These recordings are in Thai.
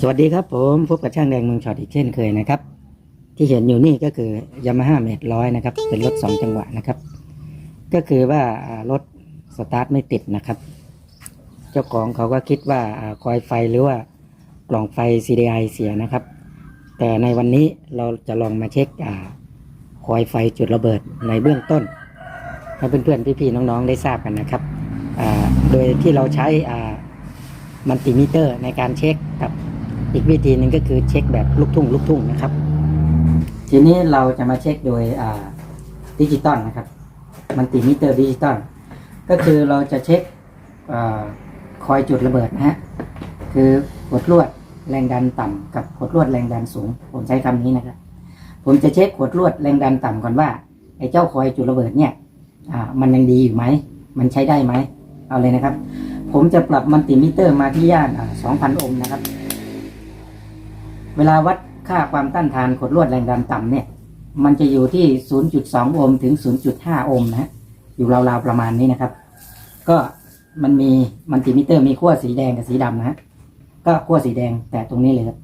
สวัสดีครับผมพบกับช่างแดงเมืองช็อตอีกเช่นเคยนะครับ ที่เห็นอยู่นี่ก็คือยามาฮ่าเมดร้อยนะครับ เป็นรถสองจังหวะนะครับ ก็คือว่ารถสตาร์ทไม่ติดนะครับ เจ้าของเขาก็คิดว่าคอยไฟหรือว่ากล่องไฟ CDI เสียนะครับ แต่ในวันนี้เราจะลองมาเช็คคอยไฟจุดระเบิดในเบื้องต้น ให้เพื่อนๆพี่ๆน้องๆได้ทราบกันนะครับโดยที่เราใช้มัลติมิเตอร์ในการเช็คกับ อีกวิธีหนึ่งก็คือเช็คแบบลูกทุ่งลูกทุ่งนะครับ ทีนี้เราจะมาเช็คโดยดิจิตอลนะครับ มันติมิเตอร์ดิจิตอลก็คือเราจะเช็คอคอยจุดระเบิดนะฮะคือกดลวดแรงดันต่ำกับกดลวดแรงดันสูง ผมใช้คำนี้นะครับ ผมจะเช็คกดลวดแรงดันต่ำก่อนว่าไอ้เจ้าคอยจุดระเบิดเนี่ยมันยังดีอยู่ไหมมันใช้ได้ไหมเอาเลยนะครับ ผมจะปรับมันติมิเตอร์มาที่ย่านอ่า2,000 โอห์มนะครับ เวลาวัดค่าความต้านทานขดลวดแรงดันต่ำเนี่ย มันจะอยู่ที่ 0.2 โอห์มถึง 0.5 โอห์มนะฮะอยู่ราวๆประมาณนี้นะครับ ก็มันมีมันติมิเตอร์มีขั้วสีแดงกับสีดำนะฮะก็ขั้วสีแดงแต่ตรงนี้เลยครับ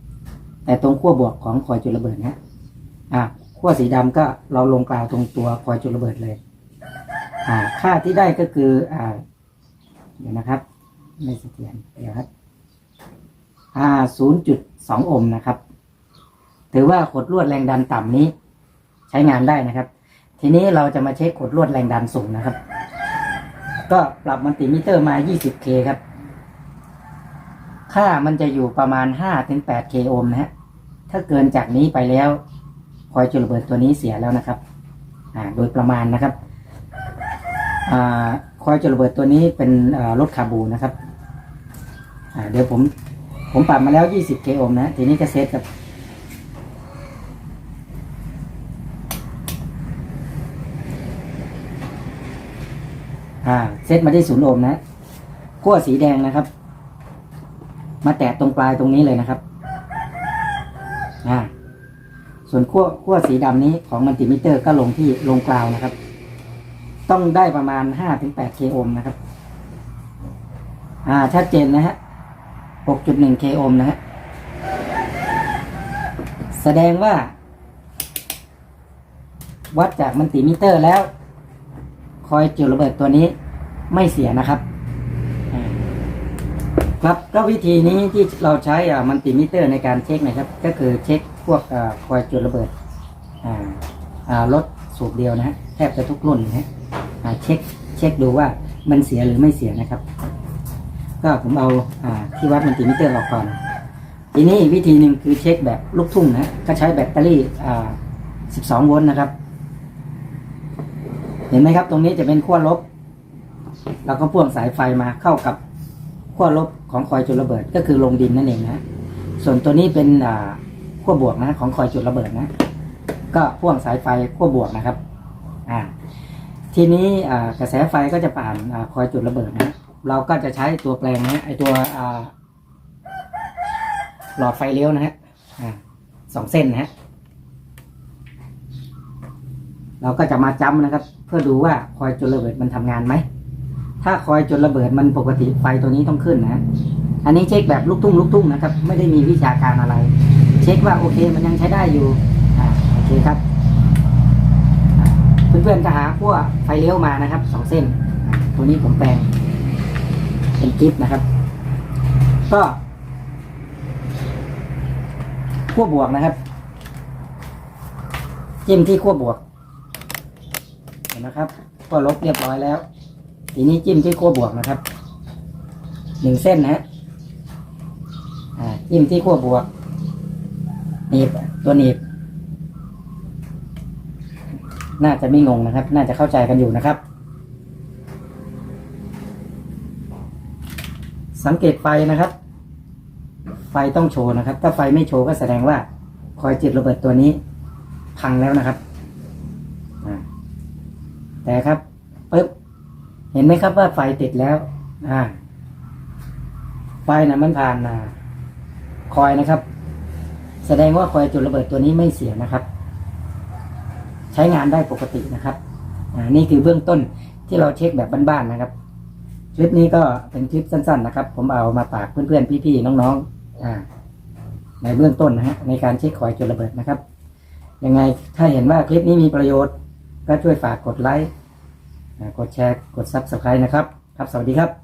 แต่ตรงขั้วบวกของคอยจุดระเบิดนะอ่าขั้วสีดำก็เราลงกล่าวตรงตัวคอยจุดระเบิดเลย อ่า ค่าที่ได้ก็คือ อ่า เดี๋ยวนะครับ ไม่เสถียรเดี๋ยวครับอ่า0.2 โอห์มนะครับ ถือว่าขดลวดแรงดันต่ำนี้ ใช้งานได้นะครับ ทีนี้เราจะมาเช็คขดลวดแรงดันสูงนะครับ ก็ปรับมัลติมิเตอร์มา 20K ครับ ค่ามันจะอยู่ประมาณ 5-8K โอห์มนะฮะ ถ้าเกินจากนี้ไปแล้วคอยจุดระเบิดตัวนี้เสียแล้วนะครับ อ่า โดยประมาณนะครับอ่าคอยจุดระเบิดตัวนี้เป็นรถคาบูนะครับอ่าเดี๋ยวผม ผมปรับมาแล้ว 20K โอห์มนะ ทีนี้จะเซตกับ อ่า เซตมาที่ศูนย์โอห์มนะขั้วสีแดงนะครับ มาแตะตรงปลายตรงนี้เลยนะครับ อ่า ส่วนขั้วขั้วสีดำนี้ของมัลติมิเตอร์ก็ลงที่ลงกลาวนะครับ ต้องได้ประมาณ 5-8K โอห์มนะครับ อ่า ชัดเจนนะฮะ 6.1K โอห์มนะฮะ แสดงว่า วัดจากมัลติมิเตอร์แล้ว คอยจุดระเบิดตัวนี้ไม่เสียนะครับ ครับก็วิธีนี้ที่เราใช้มัลติมิเตอร์ในการเช็คนะครับ ก็คือเช็คพวกคอยจุดระเบิดรถสูบเดียวนะฮะแทบจะทุกรุ่นนะฮะเช็คเช็คดูว่ามันเสียหรือไม่เสียนะครับ ก็ผมเอาอ่าที่วัดมัลติมิเตอร์ออกก่อน ทีนี้วิธีหนึ่งคือเช็คแบบลูกทุ่งนะ ก็ใช้แบตเตอรี่อ่า12 โวลต์นะครับ เห็นไหมครับ ตรงนี้จะเป็นขั้วลบ เราก็พ่วงสายไฟมาเข้ากับขั้วลบของคอยจุดระเบิด ก็คือลงดินนั่นเองนะ ส่วนตัวนี้เป็นอ่าขั้วบวกนะ ของคอยจุดระเบิดนะ ก็พ่วงสายไฟขั้วบวกนะครับ อ่า ทีนี้กระแสไฟก็จะผ่านอคอยจุดระเบิดนะ เราก็จะใช้ตัวแปลงนะไอตัวหลอดไฟเลี้ยวนะฮะสองเส้นนะฮะเราก็จะมาจ้ำนะครับ เพื่อดูว่าคอยจุดระเบิดมันทำงานไหมถ้าคอยจุดระเบิดมันปกติไฟตัวนี้ต้องขึ้นนะอันนี้เช็คแบบลูกทุ่งลูกทุ่งนะครับ ไม่ได้มีวิชาการอะไร เช็คว่าโอเคมันยังใช้ได้อยู่อ่าโอเคครับเพื่อนๆก็หาขั้วไฟเลี้ยวมานะครับสองเส้น ตัวนี้ผมแปลง เป็นกิฟนะครับ ก็ขั้วบวกนะครับ จิ้มที่ขั้วบวก เห็นนะครับขั้วลบเรียบร้อยแล้ว ทีนี้จิ้มที่ขั้วบวกนะครับหนึ่งเส้นนะฮะจิ้มที่ขั้วบวกหนีบตัวหนีบ น่าจะไม่งงนะครับ น่าจะเข้าใจกันอยู่นะครับ สังเกตไฟนะครับ ไฟต้องโชว์นะครับ ถ้าไฟไม่โชว์ก็แสดงว่าคอยจุดระเบิดตัวนี้ พังแล้วนะครับแต่ครับปึ๊บเห็นไหมครับว่าไฟติดแล้วอ่าไฟนะมันผ่านอ่าคอยนะครับ แสดงว่าคอยจุดระเบิดตัวนี้ไม่เสียนะครับ ใช้งานได้ปกตินะครับนี่คือเบื้องต้นที่เราเช็คแบบบ้านๆนะครับ คลิปนี้ก็เป็นคลิปสั้นๆนะครับ ผมเอามาฝากเพื่อนๆพี่ๆน้องๆอ่า ในเบื้องต้นนะฮะในการเช็คคอยจุดระเบิดนะครับ ยังไงถ้าเห็นว่าคลิปนี้มีประโยชน์ ก็ช่วยฝากกดไลค์กดแชร์กด Subscribe นะครับ ครับสวัสดีครับ